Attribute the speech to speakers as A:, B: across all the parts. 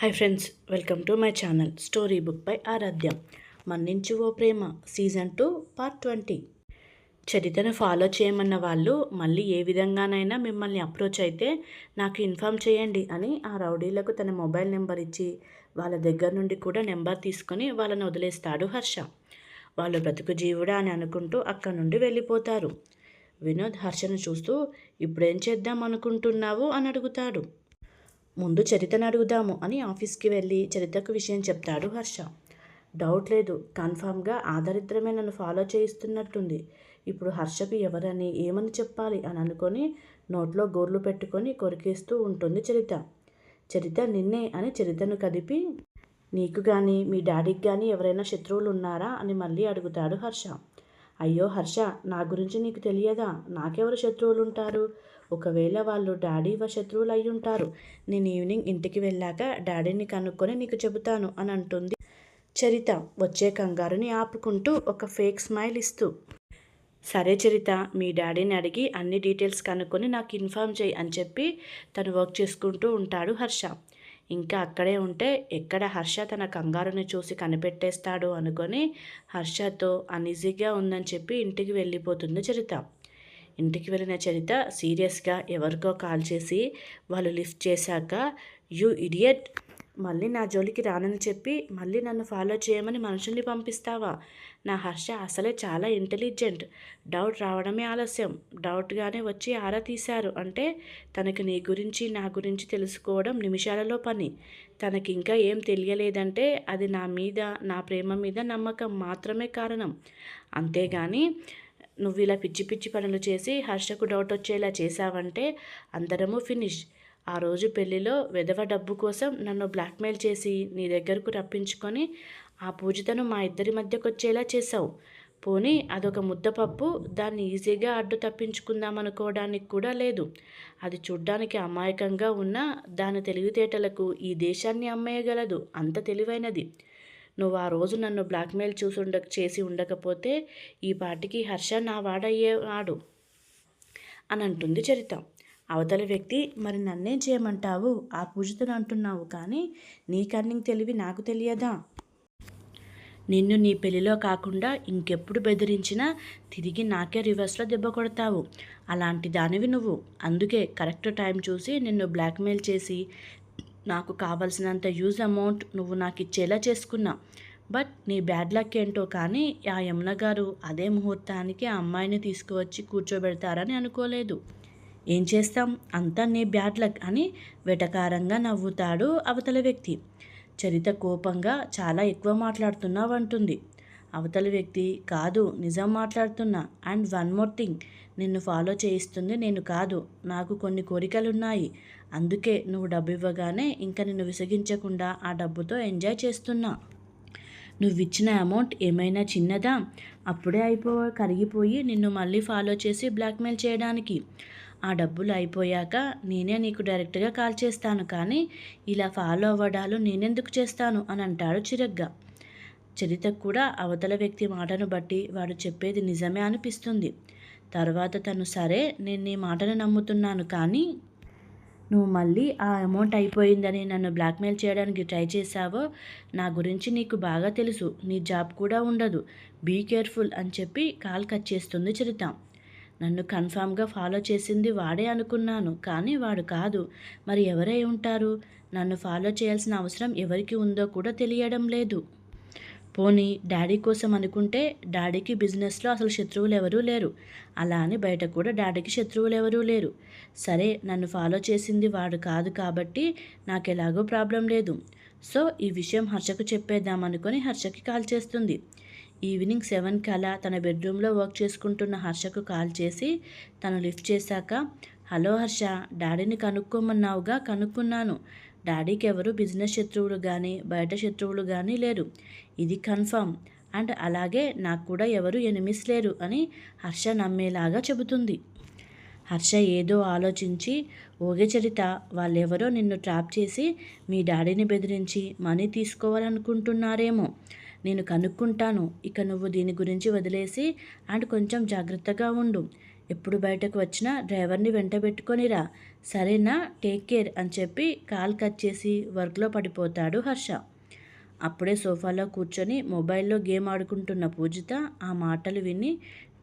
A: Hi friends welcome to my channel story book by Aaradhyam. మన్నించు ఓ ప్రేమ season two part twenty. చరితను follow చేయమన్న వాళ్ళు మళ్ళీ ఏ విధంగానైనా మిమ్మల్ని అప్రోచ్ అయితే నాకు ఇన్ఫామ్ చేయండి అని ఆ రౌడీలకు తన మొబైల్ నెంబర్ ఇచ్చి వాళ్ళ దగ్గర నుండి కూడా నెంబర్ తీసుకొని వాళ్ళని వదిలేస్తాడు హర్ష. వాళ్ళు బ్రతుకు జీవుడా అని అనుకుంటూ అక్కడి నుండి వెళ్ళిపోతారు. వినోద్ హర్షను చూస్తూ ఇప్పుడేం చేద్దాం అనుకుంటున్నావు అని అడుగుతాడు. ముందు చరితను అడుగుదాము అని ఆఫీస్కి వెళ్ళి చరితకు విషయం చెప్తాడు హర్ష. డౌట్ లేదు. కన్ఫామ్గా ఆదరిద్రమే నన్ను ఫాలో చేయిస్తున్నట్టుంది. ఇప్పుడు హర్షకు ఎవరని ఏమని చెప్పాలి అని అనుకొని నోట్లో గోర్లు పెట్టుకొని కొరికేస్తూ ఉంటుంది చరిత చరిత నిన్నే అని చరితను కదిపి నీకు కానీ మీ డాడీకి కానీ ఎవరైనా శత్రువులు ఉన్నారా అని మళ్ళీ అడుగుతాడు హర్ష. అయ్యో హర్ష నా గురించి నీకు తెలియదా? నాకెవరు శత్రువులు ఉంటారు ఒకవేళ వాళ్ళు డాడీ వా శత్రువులు అయి ఉంటారు నేను ఈవినింగ్ ఇంటికి వెళ్ళాక డాడీని కనుక్కొని నీకు చెబుతాను అని అంటుంది చరిత. వచ్చే కంగారుని ఆపుకుంటూ ఒక ఫేక్ స్మైల్ ఇస్తూ సరే చరిత మీ డాడీని అడిగి అన్ని డీటెయిల్స్ కనుక్కొని నాకు ఇన్ఫామ్ చేయి అని చెప్పి తను వర్క్ చేసుకుంటూ ఉంటాడు హర్ష. ఇంకా అక్కడే ఉంటే ఎక్కడ హర్ష తన కంగారుని చూసి కనిపెట్టేస్తాడు అనుకొని హర్షతో అన్ఈజీగా ఉందని చెప్పి ఇంటికి వెళ్ళిపోతుంది చరిత. ఇంటికి వెళ్ళిన చరిత సీరియస్గా ఎవరికో కాల్ చేసి వాళ్ళు లిఫ్ట్ చేశాక యూ ఇడియట్ మళ్ళీ నా జోలికి రానని చెప్పి మళ్ళీ నన్ను ఫాలో చేయమని మనుషుల్ని పంపిస్తావా? నా హర్ష అసలే చాలా ఇంటెలిజెంట్. డౌట్ రావడమే ఆలస్యం. డౌట్గానే వచ్చి ఆరా తీశారు. అంటే తనకి నీ గురించి నా గురించి తెలుసుకోవడం నిమిషాలలో పని. తనకి ఇంకా ఏం తెలియలేదంటే అది నా మీద నా ప్రేమ మీద నమ్మకం మాత్రమే కారణం. అంతేగాని నువ్వు ఇలా పిచ్చి పిచ్చి పనులు చేసి హర్షకు డౌట్ వచ్చేలా చేశావంటే అందరము ఫినిష్. ఆ రోజు పెళ్ళిలో వెధవ డబ్బు కోసం నన్ను బ్లాక్మెయిల్ చేసి నీ దగ్గరకు రప్పించుకొని ఆ పూజితను మా ఇద్దరి మధ్యకు వచ్చేలా చేశావు. పోనీ అదొక ముద్దపప్పు దాన్ని ఈజీగా అడ్డు తప్పించుకుందామనుకోవడానికి కూడా లేదు. అది చూడ్డానికి అమాయకంగా ఉన్న దాని తెలివితేటలకు ఈ దేశాన్ని అమ్మేయగలదు అంత తెలివైనది. నువ్వు ఆ రోజు నన్ను బ్లాక్మెయిల్ చూసి ఉండ చేసి ఉండకపోతే ఈ పాటికి హర్ష నా వాడయ్యేవాడు అని అంటుంది చరిత. అవతల వ్యక్తి మరి నన్నేం చేయమంటావు? ఆ పూజితను అంటున్నావు కానీ నీ కన్నింగ్ తెలివి నాకు తెలియదా? నిన్ను నీ పెళ్ళిలో కాకుండా ఇంకెప్పుడు బెదిరించినా తిరిగి నాకే రివర్స్లో దెబ్బ కొడతావు. అలాంటి దానివి నువ్వు. అందుకే కరెక్ట్ టైం చూసి నిన్ను బ్లాక్మెయిల్ చేసి నాకు కావలసినంత యూజ్ అమౌంట్ నువ్వు నాకు ఇచ్చేలా చేసుకున్నా. బట్ నీ బ్యాడ్ లక్ ఏంటో కానీ ఆ యమున గారు అదే ముహూర్తానికి ఆ అమ్మాయిని తీసుకువచ్చి కూర్చోబెడతారని అనుకోలేదు. ఏం చేస్తాం? అంతా నీ బ్యాడ్ లక్ అని వెటకారంగా నవ్వుతాడు అవతల వ్యక్తి. చరిత కోపంగా చాలా ఎక్కువ మాట్లాడుతున్నావు అంటుంది అవతలి వ్యక్తి కాదు నిజం మాట్లాడుతున్నా. And one more thing. నిన్ను ఫాలో చేయిస్తుంది నేను కాదు. నాకు కొన్ని కోరికలున్నాయి. అందుకే నువ్వు డబ్బు ఇవ్వగానే ఇంకా నిన్ను విసిగించకుండా ఆ డబ్బుతో ఎంజాయ్ చేస్తున్నా. నువ్వు ఇచ్చిన అమౌంట్ ఏమైనా చిన్నదా? అప్పుడే అయిపో కరిగిపోయి నిన్ను మళ్ళీ ఫాలో చేసి బ్లాక్మెయిల్ చేయడానికి. ఆ డబ్బులు అయిపోయాక నేనే నీకు డైరెక్ట్గా కాల్ చేస్తాను. కానీ ఇలా ఫాలో అవ్వడాలు నేనెందుకు చేస్తాను? అని అంటాడు చిరగ్గా. చరితకు కూడా అవతల వ్యక్తి మాటను బట్టి వాడు చెప్పేది నిజమే అనిపిస్తుంది. తర్వాత తను సరే నేను నీ మాటను నమ్ముతున్నాను కానీ నువ్వు మళ్ళీ ఆ అమౌంట్ అయిపోయిందని నన్ను బ్లాక్మెయిల్ చేయడానికి ట్రై చేశావో నా గురించి నీకు బాగా తెలుసు. నీ జాబ్ కూడా ఉండదు. బీ కేర్ఫుల్ అని చెప్పి కాల్ కట్ చేస్తుంది చరిత. నన్ను కన్ఫామ్గా ఫాలో చేసింది వాడే అనుకున్నాను కానీ వాడు కాదు. మరి ఎవరై ఉంటారు? నన్ను ఫాలో చేయాల్సిన అవసరం ఎవరికి ఉందో కూడా తెలియడం లేదు. పోనీ డాడీ కోసం అనుకుంటే డాడీకి బిజినెస్లో అసలు శత్రువులు ఎవరూ లేరు. అలా అని బయట కూడా డాడీకి శత్రువులు ఎవరూ లేరు. సరే నన్ను ఫాలో చేసింది వాడు కాదు కాబట్టి నాకు ఎలాగో ప్రాబ్లం లేదు. సో ఈ విషయం హర్షకు చెప్పేద్దామనుకొని హర్షకి కాల్ చేస్తుంది. ఈవినింగ్ సెవెన్ అలా తన బెడ్రూమ్లో వర్క్ చేసుకుంటున్న హర్షకు కాల్ చేసి తను లిఫ్ట్ చేశాక హలో హర్ష డాడీని కనుక్కోమన్నావుగా? కనుక్కున్నాను. డాడీకి ఎవరు బిజినెస్ శత్రువులు కానీ బయట శత్రువులు కానీ లేరు. ఇది కన్ఫర్మ్ అండ్ అలాగే నాకు కూడా ఎవరు ఎనిమిస్ లేరు అని హర్ష నమ్మేలాగా చెబుతుంది. హర్ష ఏదో ఆలోచించి ఓగే చరిత వాళ్ళెవరో నిన్ను ట్రాప్ చేసి మీ డాడీని బెదిరించి మనీ తీసుకోవాలనుకుంటున్నారేమో. నేను కనుక్కుంటాను. ఇక నువ్వు దీని గురించి వదిలేసి అండ్ కొంచెం జాగ్రత్తగా ఉండు. ఎప్పుడు బయటకు వచ్చినా డ్రైవర్ని వెంట పెట్టుకొనిరా. సరేనా? టేక్ కేర్ అని చెప్పి కాల్ కట్ చేసి వర్క్లో పడిపోతాడు హర్ష. అప్పుడే సోఫాలో కూర్చొని మొబైల్లో గేమ్ ఆడుకుంటున్న పూజిత ఆ మాటలు విని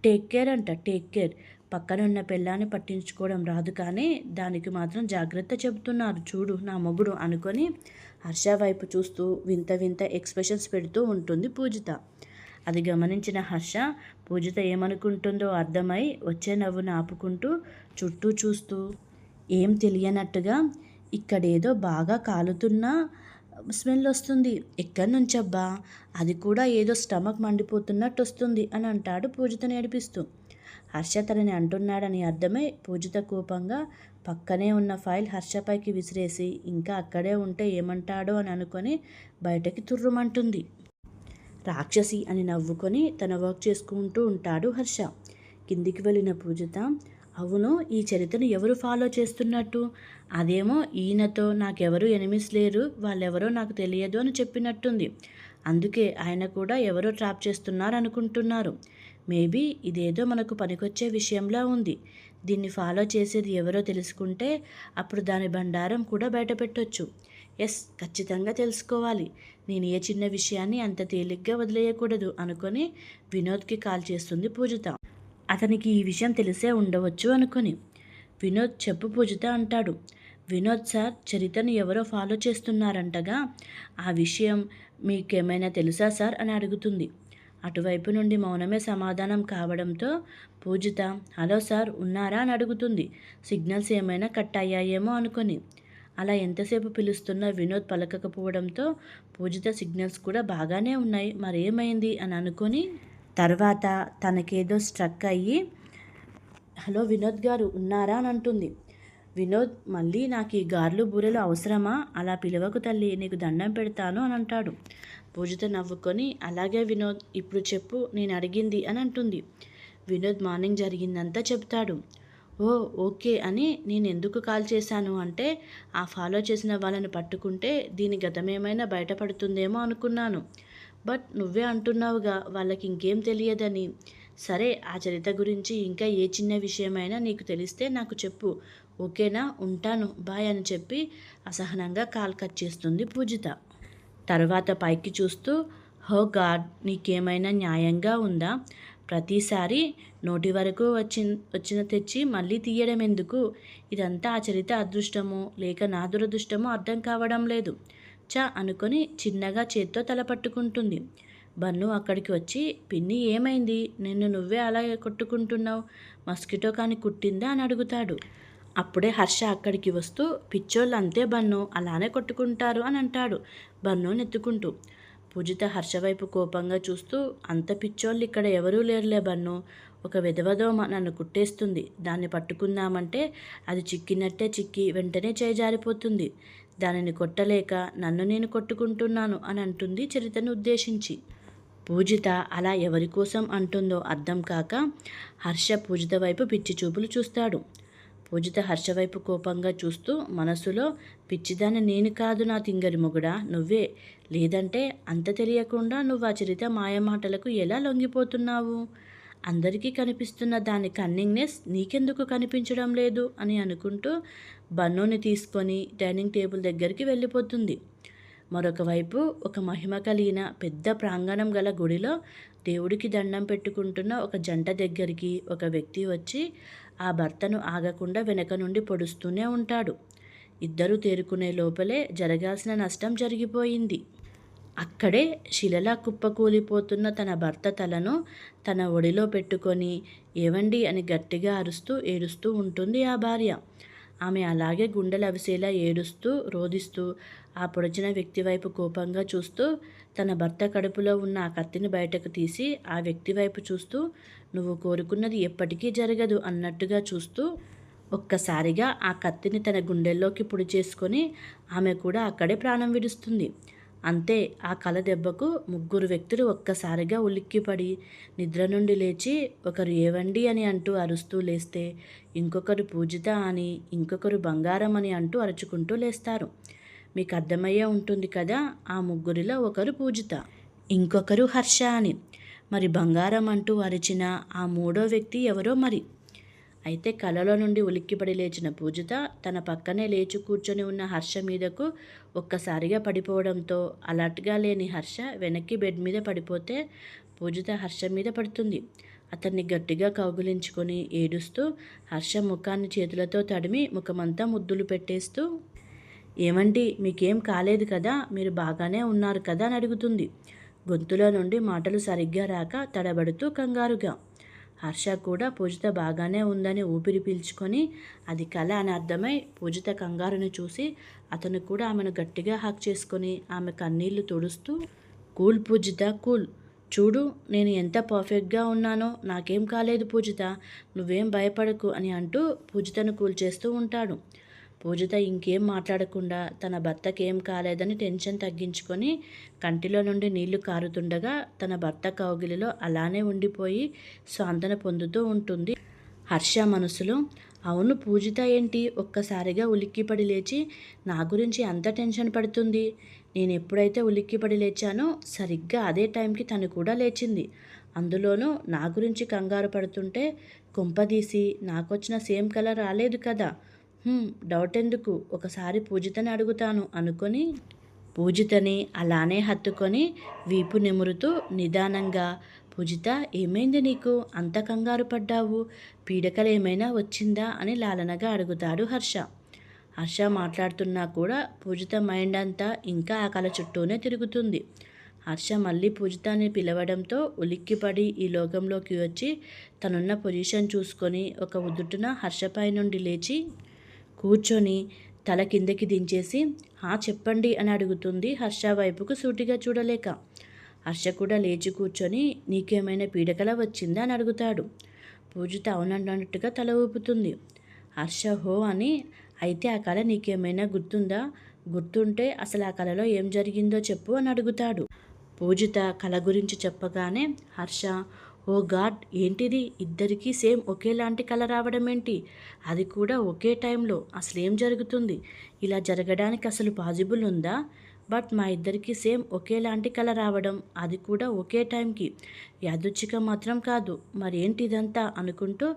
A: టేక్ కేర్ అంట టేక్ కేర్. పక్కనున్న పిల్లాన్ని పట్టించుకోవడం రాదు కానీ దానికి మాత్రం జాగ్రత్త చెబుతున్నారు. చూడు నా మొగుడు అనుకొని హర్ష వైపు చూస్తూ వింత వింత ఎక్స్ప్రెషన్స్ పెడుతూ ఉంటుంది పూజిత. అది గమనించిన హర్ష పూజిత ఏమనుకుంటుందో అర్థమై వచ్చే నవ్వును ఆపుకుంటూ చుట్టూ చూస్తూ ఏం తెలియనట్టుగా ఇక్కడేదో బాగా కాలుతున్న స్మెల్ వస్తుంది ఎక్కడి నుంచబ్బా? అది కూడా ఏదో స్టమక్ మండిపోతున్నట్టు వస్తుంది అని అంటాడు పూజిత నేర్పిస్తూ హర్ష తనని అంటున్నాడని అర్థమై పూజిత కోపంగా పక్కనే ఉన్న ఫైల్ హర్షపైకి విసిరేసి ఇంకా అక్కడే ఉంటే ఏమంటాడో అని అనుకొని బయటకి తుర్రుమంటుంది. రాక్షసి అని నవ్వుకొని తన వర్క్ చేసుకుంటూ ఉంటాడు హర్ష. కిందికి వెళ్ళిన పూజిత అవును ఈ చరిత్రను ఎవరు ఫాలో చేస్తున్నట్టు? అదేమో ఈయనతో నాకెవరు ఎనిమిస్ లేరు వాళ్ళెవరో నాకు తెలియదు అని చెప్పినట్టుంది. అందుకే ఆయన కూడా ఎవరో ట్రాప్ చేస్తున్నారు అనుకుంటున్నారు మేబీ ఇదేదో మనకు పనికొచ్చే విషయంలా ఉంది. దీన్ని ఫాలో చేసేది ఎవరో తెలుసుకుంటే అప్పుడు దాని బండారం కూడా బయట పెట్టొచ్చు. ఎస్ ఖచ్చితంగా తెలుసుకోవాలి. నేను ఏ చిన్న విషయాన్ని అంత తేలిగ్గా వదిలేయకూడదు అనుకొని వినోద్కి కాల్ చేస్తుంది పూజిత. అతనికి ఈ విషయం తెలిసే ఉండవచ్చు అనుకొని. వినోద్ చెప్పు పూజిత అంటాడు. వినోద్ సార్ చరితను ఎవరో ఫాలో చేస్తున్నారంటగా ఆ విషయం మీకేమైనా తెలుసా సార్ అని అడుగుతుంది. అటువైపు నుండి మౌనమే సమాధానం కావడంతో పూజిత హలో సార్ ఉన్నారా? అని అడుగుతుంది. సిగ్నల్స్ ఏమైనా కట్ అయ్యాయేమో అనుకొని. అలా ఎంతసేపు పిలుస్తున్నా వినోద్ పలకకపోవడంతో పూజిత సిగ్నల్స్ కూడా బాగానే ఉన్నాయి. మరేమైంది అని అనుకొని తర్వాత తనకేదో స్ట్రక్ అయ్యి హలో వినోద్ గారు ఉన్నారా? అని అంటుంది. వినోద్ మళ్ళీ నాకు ఈ గార్లు బూరెలు అవసరమా? అలా పిలవకు తల్లి నీకు దండం పెడతాను అని అంటాడు. పూజిత నవ్వుకొని అలాగే వినోద్ ఇప్పుడు చెప్పు నేను అడిగింది అని అంటుంది. వినోద్ మార్నింగ్ జరిగిందంతా చెప్తాడు. ఓ ఓకే అని నేను ఎందుకు కాల్ చేశాను అంటే ఆ ఫాలో చేసిన వాళ్ళని పట్టుకుంటే దీని గతమేమైనా బయటపడుతుందేమో అనుకున్నాను. బట్ నువ్వే అంటున్నావుగా వాళ్ళకి ఇంకేం తెలియదని. సరే ఆ చరిత్ర గురించి ఇంకా ఏ చిన్న విషయమైనా నీకు తెలిస్తే నాకు చెప్పు. ఓకేనా? ఉంటాను. బాయ్ అని చెప్పి అసహనంగా కాల్ కట్ చేస్తుంది పూజిత. తర్వాత పైకి చూస్తూ హో గాడ్ నీకేమైనా న్యాయంగా ఉందా? ప్రతిసారి నోటి వరకు వచ్చి వచ్చిన తెచ్చి మళ్ళీ తీయడం ఎందుకు? ఇదంతా ఆ చరిత అదృష్టమో లేక నా దురదృష్టమో అర్థం కావడం లేదు. చ అనుకొని చిన్నగా చేత్తో తల పట్టుకుంటుంది. బన్ను అక్కడికి వచ్చి పిన్ని ఏమైంది? నిన్ను నువ్వే అలా కొట్టుకుంటున్నావు? మస్కిటో కానీ కుట్టిందా? అని అడుగుతాడు. అప్పుడే హర్ష అక్కడికి వస్తూ పిచ్చోళ్ళు అంతే బన్ను అలానే కొట్టుకుంటారు అని అంటాడు. బన్ను నెత్తుకుంటూ పూజిత హర్షవైపు కోపంగా చూస్తూ అంత పిచ్చోళ్ళు ఇక్కడ ఎవరూ లేరులే బన్ను. ఒక విధవదోమ నన్ను కుట్టేస్తుంది. దాన్ని పట్టుకుందామంటే అది చిక్కినట్టే చిక్కి వెంటనే చేజారిపోతుంది. దానిని కొట్టలేక నన్ను నేను కొట్టుకుంటున్నాను అని అంటుంది చరితను ఉద్దేశించి. పూజిత అలా ఎవరి కోసం అంటుందో అర్థం కాక హర్ష పూజిత వైపు పిచ్చి చూపులు చూస్తాడు. పూజిత హర్షవైపు కోపంగా చూస్తూ మనసులో పిచ్చిదాన్ని నేను కాదు నా తింగరి మొగుడా నువ్వే. లేదంటే అంత తెలియకుండా నువ్వు ఆ చరిత మాయమాటలకు ఎలా లొంగిపోతున్నావు? అందరికీ కనిపిస్తున్న దాని కన్నింగ్నెస్ నీకెందుకు కనిపించడం లేదు? అని అనుకుంటూ బన్నోని తీసుకొని డైనింగ్ టేబుల్ దగ్గరికి వెళ్ళిపోతుంది. మరొక వైపు ఒక మహిమ కలిగిన పెద్ద ప్రాంగణం గల గుడిలో దేవుడికి దండం పెట్టుకుంటున్న ఒక జంట దగ్గరికి ఒక వ్యక్తి వచ్చి ఆ భర్తను ఆగకుండా వెనక నుండి పొడుస్తూనే ఉంటాడు. ఇద్దరు తేరుకునే లోపలే జరగాల్సిన నష్టం జరిగిపోయింది. అక్కడే శిలలా కుప్పకూలిపోతున్న తన భర్త తలను తన ఒడిలో పెట్టుకొని ఏవండి అని గట్టిగా అరుస్తూ ఏడుస్తూ ఉంటుంది ఆ భార్య. ఆమె అలాగే గుండెలవిసేలా ఏడుస్తూ రోధిస్తూ ఆ పొడిచిన వ్యక్తి వైపు కోపంగా చూస్తూ తన భర్త కడుపులో ఉన్న ఆ కత్తిని బయటకు తీసి ఆ వ్యక్తి వైపు చూస్తూ నువ్వు కోరుకున్నది ఎప్పటికీ జరగదు అన్నట్టుగా చూస్తూ ఒక్కసారిగా ఆ కత్తిని తన గుండెల్లోకి పొడి చేసుకొని ఆమె కూడా అక్కడే ప్రాణం విడుస్తుంది. అంతే ఆ కల దెబ్బకు ముగ్గురు వ్యక్తులు ఒక్కసారిగా ఉలిక్కిపడి నిద్ర నుండి లేచి ఒకరు ఏవండి అని అంటూ అరుస్తూ లేస్తే ఇంకొకరు పూజిత అని ఇంకొకరు బంగారం అని అంటూ అరుచుకుంటూ లేస్తారు. మీకు అర్థమయ్యే ఉంటుంది కదా ఆ ముగ్గురిలో ఒకరు పూజిత ఇంకొకరు హర్ష అని. మరి బంగారం అంటూ అరిచిన ఆ మూడో వ్యక్తి ఎవరో మరి? అయితే కలలో నుండి ఉలిక్కిపడి లేచిన పూజిత తన పక్కనే లేచి కూర్చొని ఉన్న హర్ష మీదకు ఒక్కసారిగా పడిపోవడంతో అలర్ట్గా లేని హర్ష వెనక్కి బెడ్ మీద పడిపోతే పూజిత హర్ష మీద పడుతుంది. అతన్ని గట్టిగా కౌగులించుకొని ఏడుస్తూ హర్ష ముఖాన్ని చేతులతో తడిమి ముఖమంతా ముద్దులు పెట్టేస్తూ ఏమండి మీకేం కాలేదు కదా? మీరు బాగానే ఉన్నారు కదా? అని అడుగుతుంది. గొంతులో నుండి మాటలు సరిగ్గా రాక తడబడుతూ కంగారుగా. హర్ష కూడా పూజిత బాగానే ఉందని ఊపిరి పీల్చుకొని అది కళ అని అర్థమై పూజిత కంగారుని చూసి అతను కూడా ఆమెను గట్టిగా హాక్ చేసుకొని ఆమె కన్నీళ్ళు తుడుస్తూ కూల్ పూజిత కూల్. చూడు నేను ఎంత పర్ఫెక్ట్గా ఉన్నానో నాకేం కాలేదు పూజిత. నువ్వేం భయపడకు అని అంటూ పూజితను కూల్ చేస్తూ ఉంటాడు. పూజిత ఇంకేం మాట్లాడకుండా తన భర్తకేం కాలేదని టెన్షన్ తగ్గించుకొని కంటిలో నుండి నీళ్ళు కారుతుండగా తన భర్త కౌగిలిలో అలానే ఉండిపోయి స్వాంతన పొందుతూ ఉంటుంది. హర్ష మనసులో అవును పూజిత ఏంటి? ఒక్కసారిగా ఉలిక్కిపడి లేచి నా గురించి అంత టెన్షన్ పడుతుంది. నేను ఎప్పుడైతే ఉలిక్కిపడి లేచానో సరిగ్గా అదే టైంకి తను కూడా లేచింది. అందులోనూ నా గురించి కంగారు పడుతుంటే కుంపదీసి నాకొచ్చిన సేమ్ కలర్ రాలేదు కదా. డౌట్ ఎందుకు ఒకసారి పూజితని అడుగుతాను అనుకొని పూజితని అలానే హత్తుకొని వీపు నిమురుతూ నిదానంగా పూజిత ఏమైంది నీకు? అంత కంగారు పడ్డావు? పీడకలు ఏమైనా వచ్చిందా? అని లాలనగా అడుగుతాడు హర్ష. హర్ష మాట్లాడుతున్నా కూడా పూజిత మైండ్ అంతా ఇంకా ఆ చుట్టూనే తిరుగుతుంది. హర్ష మళ్ళీ పూజితాన్ని పిలవడంతో ఉలిక్కిపడి ఈ లోకంలోకి వచ్చి తనున్న పొజిషన్ చూసుకొని ఒక ఉదుటున హర్షపై నుండి లేచి కూర్చొని తల కిందకి దించేసి హా చెప్పండి అని అడుగుతుంది హర్ష వైపుకు సూటిగా చూడలేక. హర్ష కూడా లేచి కూర్చొని నీకేమైనా పీడకల వచ్చిందా? అని అడుగుతాడు. పూజిత అవునన్నట్టుగా తల ఊపుతుంది. హర్ష హో అని అయితే ఆ కళ నీకేమైనా గుర్తుందా? గుర్తుంటే అసలు ఆ కళలో ఏం జరిగిందో చెప్పు అని అడుగుతాడు. పూజిత కళ గురించి చెప్పగానే హర్ష ఓ గాడ్ ఏంటిది? ఇద్దరికీ సేమ్ ఒకేలాంటి కళ రావడం ఏంటి అది కూడా ఒకే టైంలో. అసలేం జరుగుతుంది? ఇలా జరగడానికి అసలు పాజిబుల్ ఉందా? బట్ మా ఇద్దరికి సేమ్ ఒకేలాంటి కళ రావడం అది కూడా ఒకే టైంకి. యాదృచ్ఛిక మాత్రం కాదు. మరేంటి ఇదంతా అనుకుంటూ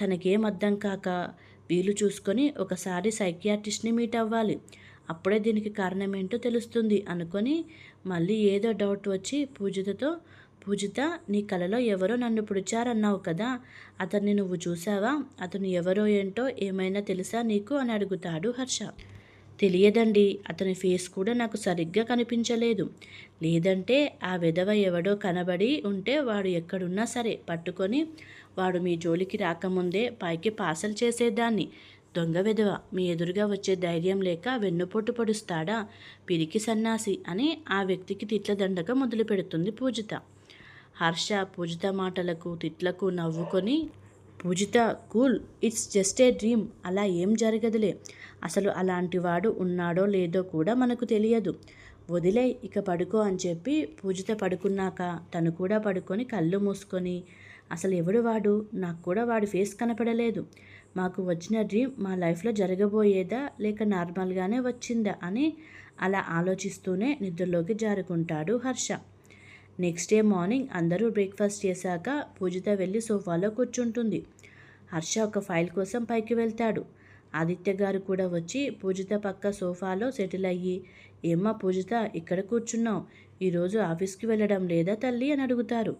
A: తనకేం అర్థం కాక వీలు చూసుకొని ఒకసారి సైకియాట్రిస్ట్ని మీట్ అవ్వాలి. అప్పుడే దీనికి కారణం ఏంటో తెలుస్తుంది అనుకొని మళ్ళీ ఏదో డౌట్ వచ్చి పూజితతో పూజిత నీ కలలో ఎవరో నన్ను పుడిచారన్నావు కదా అతన్ని నువ్వు చూసావా అతను ఎవరో ఏంటో ఏమైనా తెలుసా నీకు? అని అడుగుతాడు హర్ష. తెలియదండి అతని ఫేస్ కూడా నాకు సరిగ్గా కనిపించలేదు. లేదంటే ఆ విధవ ఎవడో కనబడి ఉంటే వాడు ఎక్కడున్నా సరే పట్టుకొని వాడు మీ జోలికి రాకముందే పైకి పాసలు చేసేదాన్ని. దొంగ విధవ మీ ఎదురుగా వచ్చే ధైర్యం లేక వెన్నుపోటు పొడుస్తాడా? పిరికి సన్నాసి అని ఆ వ్యక్తికి తిట్లదండగా మొదలు పెడుతుంది పూజిత. హర్ష పూజిత మాటలకు తిట్లకు నవ్వుకొని Pujitha cool it's just a dream అలా ఏం జరగదులే. అసలు అలాంటి వాడు ఉన్నాడో లేదో కూడా మనకు తెలియదు. వదిలే ఇక పడుకో అని చెప్పి పూజిత పడుకున్నాక తను కూడా పడుకొని కళ్ళు మూసుకొని అసలు ఎవడు వాడు? నాకు కూడా వాడి ఫేస్ కనపడలేదు. మాకు వచ్చిన డ్రీమ్ మా లైఫ్లో జరగబోయేదా? లేక నార్మల్గానే వచ్చిందా? అని అలా ఆలోచిస్తూనే నిద్రలోకి జారుకుంటాడు హర్ష. నెక్స్ట్ డే మార్నింగ్ అందరూ బ్రేక్ఫాస్ట్ చేశాక పూజిత వెళ్ళి సోఫాలో కూర్చుంటుంది. హర్ష ఒక ఫైల్ కోసం పైకి వెళ్తాడు. ఆదిత్య గారు కూడా వచ్చి పూజిత పక్క సోఫాలో సెటిల్ అయ్యి ఏమ్మా పూజిత ఇక్కడ కూర్చున్నావు. ఈరోజు ఆఫీస్కి వెళ్ళడం లేదా తల్లి? అని అడుగుతారు.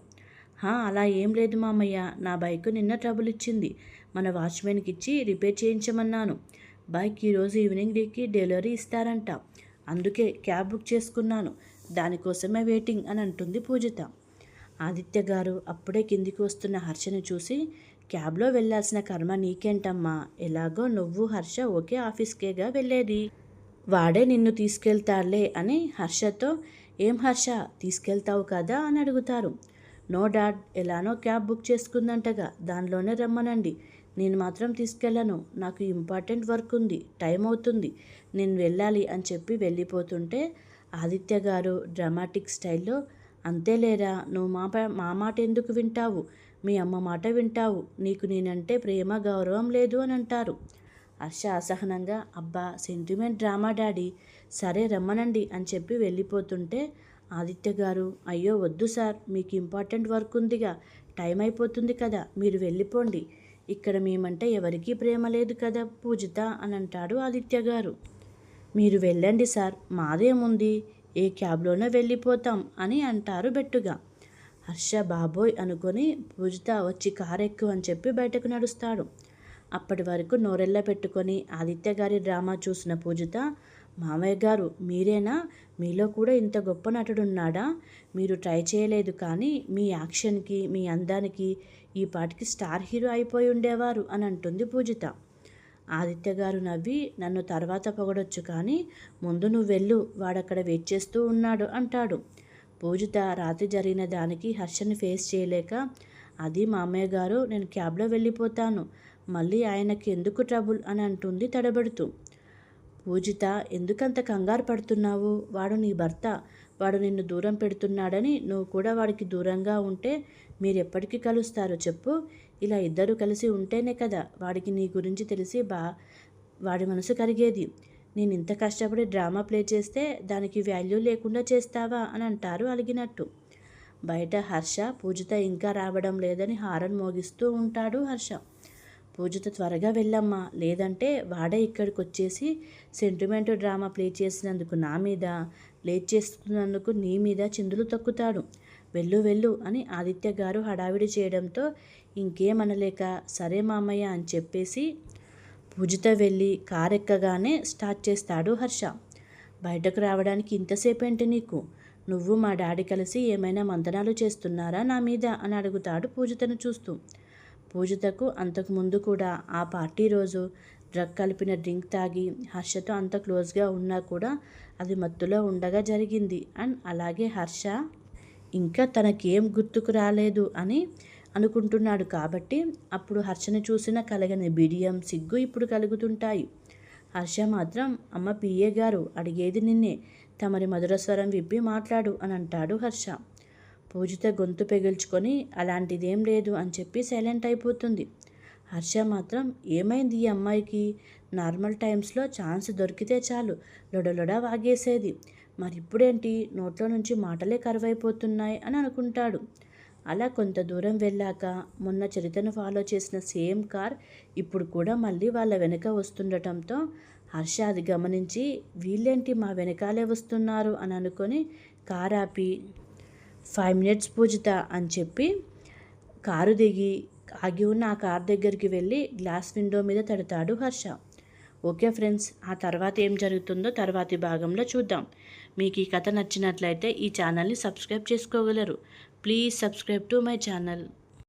A: హా అలా ఏం లేదు మామయ్య. నా బైక్ నిన్న ట్రబుల్ ఇచ్చింది. మన వాచ్మెన్కి ఇచ్చి రిపేర్ చేయించమన్నాను. బైక్ ఈరోజు ఈవినింగ్ డేకి డెలివరీ ఇస్తారంట. అందుకే క్యాబ్ బుక్ చేసుకున్నాను. దానికోసమే వెయిటింగ్ అని అంటుంది పూజిత. ఆదిత్య గారు అప్పుడే కిందికి వస్తున్న హర్షని చూసి క్యాబ్లో వెళ్ళాల్సిన కర్మ నీకేంటమ్మా? ఎలాగో నువ్వు హర్ష ఒకే ఆఫీస్కేగా వెళ్ళేది. వాడే నిన్ను తీసుకెళ్తాడులే అని హర్షతో ఏం హర్ష? తీసుకెళ్తావు కదా? అని అడుగుతారు. నో డాడ్ ఎలానో క్యాబ్ బుక్ చేసుకుందంటగా. దానిలోనే రమ్మనండి. నేను మాత్రం తీసుకెళ్ళను. నాకు ఇంపార్టెంట్ వర్క్ ఉంది. టైం అవుతుంది. నేను వెళ్ళాలి అని చెప్పి వెళ్ళిపోతుంటే ఆదిత్య గారు డ్రామాటిక్ స్టైల్లో అంతేలేరా నువ్వు మా మా మాట ఎందుకు వింటావు? మీ అమ్మ మాట వింటావు. నీకు నేనంటే ప్రేమ గౌరవం లేదు అని అంటారు. హర్ష అసహనంగా అబ్బా సెంటిమెంట్ డ్రామా డాడీ. సరే రమ్మనండి అని చెప్పి వెళ్ళిపోతుంటే ఆదిత్య గారు అయ్యో వద్దు సార్ మీకు ఇంపార్టెంట్ వర్క్ ఉందిగా టైం అయిపోతుంది కదా మీరు వెళ్ళిపోండి. ఇక్కడ మేమంటే ఎవరికీ ప్రేమ లేదు కదా పూజిత అని అంటాడు ఆదిత్య గారు. మీరు వెళ్ళండి సార్ మాదేముంది? ఏ క్యాబ్లోనే వెళ్ళిపోతాం అని అంటారు బెట్టుగా. హర్ష బాబోయ్ అనుకొని పూజిత వచ్చి కారెక్కు అని చెప్పి బయటకు నడుస్తాడు. అప్పటి వరకు నోరెళ్ళ పెట్టుకొని ఆదిత్య గారి డ్రామా చూసిన పూజిత మామయ్య గారు మీరేనా? మీలో కూడా ఇంత గొప్ప నటుడున్నాడా? మీరు ట్రై చేయలేదు కానీ మీ యాక్షన్కి మీ అందానికి ఈ పాటికి స్టార్ హీరో అయిపోయి ఉండేవారు అని అంటుంది పూజిత. ఆదిత్య గారు నవ్వి నన్ను తర్వాత పొగడొచ్చు కానీ ముందు నువ్వు వెళ్ళు వాడక్కడ వెయిట్ చేస్తూ ఉన్నాడు అంటాడు. పూజిత రాత్రి జరిగిన దానికి హర్షని ఫేస్ చేయలేక అది మామయ్య గారు నేను క్యాబ్లో వెళ్ళిపోతాను మళ్ళీ ఆయనకి ఎందుకు ట్రబుల్? అని అంటుంది తడబడుతూ. పూజిత ఎందుకంత కంగారు పడుతున్నావు? వాడు నీ భర్త వాడు నిన్ను దూరం పెడుతున్నాడని నువ్వు కూడా వాడికి దూరంగా ఉంటే మీరు ఎప్పటికీ కలుస్తారు చెప్పు. ఇలా ఇద్దరు కలిసి ఉంటేనే కదా వాడికి నీ గురించి తెలిసి బా వాడి మనసు కరిగేది. నేను ఇంత కష్టపడి డ్రామా ప్లే చేస్తే దానికి వాల్యూ లేకుండా చేస్తావా అని అంటారు అలిగినట్టు. బయట హర్ష పూజిత ఇంకా రావడం లేదని హారన్ మోగిస్తూ ఉంటాడు హర్ష. పూజిత త్వరగా వెళ్ళమ్మా లేదంటే వాడే ఇక్కడికి వచ్చేసి సెంటిమెంట్ డ్రామా ప్లే చేసినందుకు నా మీద లేట్ చేస్తున్నందుకు నీ మీద చిందులు తక్కుతాడు. వెళ్ళు వెళ్ళు అని ఆదిత్య గారు హడావిడి చేయడంతో ఇంకేమనలేక సరే మామయ్య అని చెప్పేసి పూజతో వెళ్ళి కారు ఎక్కగానే స్టార్ట్ చేస్తాడు హర్ష. బయటకు రావడానికి ఇంతసేపు ఏంటి నీకు? నువ్వు మా డాడీ కలిసి ఏమైనా మంతనాలు చేస్తున్నారా నా మీద? అని అడుగుతాడు పూజితను చూస్తూ. పూజితకు అంతకు ముందు కూడా ఆ పార్టీ రోజు డ్రగ్ కలిపిన డ్రింక్ తాగి హర్షతో అంత క్లోజ్గా ఉన్నా కూడా అది మత్తులో ఉండగా జరిగింది. అండ్ అలాగే హర్ష ఇంకా తనకేం గుర్తుకు రాలేదు అని అనుకుంటున్నాడు కాబట్టి అప్పుడు హర్షని చూసిన కలగని బిడియం సిగ్గు ఇప్పుడు కలుగుతుంటాయి. హర్ష మాత్రం అమ్మ పిఏ గారు అడిగేది నిన్నే. తమరి మధుర స్వరం విప్పి మాట్లాడు అని అంటాడు హర్ష. పూజిత గొంతు పెగిల్చుకొని అలాంటిదేం లేదు అని చెప్పి సైలెంట్ అయిపోతుంది. హర్ష మాత్రం ఏమైంది ఈ అమ్మాయికి? నార్మల్ టైమ్స్లో ఛాన్స్ దొరికితే చాలు. లొడలొడ వాగేసేది. మరి ఇప్పుడేంటి నోట్లో నుంచి మాటలే కరువైపోతున్నాయి అని అనుకుంటాడు. అలా కొంత దూరం వెళ్ళాక మొన్న చరితను ఫాలో చేసిన సేమ్ కార్ ఇప్పుడు కూడా మళ్ళీ వాళ్ళ వెనక వస్తుండటంతో హర్ష అది గమనించి వీళ్ళేంటి మా వెనకాలే వస్తున్నారు? అని అనుకొని కార్ ఆపి ఫైవ్ మినిట్స్ పూజిత అని చెప్పి కారు దిగి ఆగి ఉన్న ఆ కార్ దగ్గరికి వెళ్ళి గ్లాస్ విండో మీద తడతాడు హర్ష. ఓకే ఫ్రెండ్స్ ఆ తర్వాత ఏం జరుగుతుందో తర్వాతి భాగంలో చూద్దాం. మీకు ఈ కథ నచ్చినట్లయితే ఈ ఛానల్ని సబ్స్క్రైబ్ చేసుకోగలరు. Please subscribe to my channel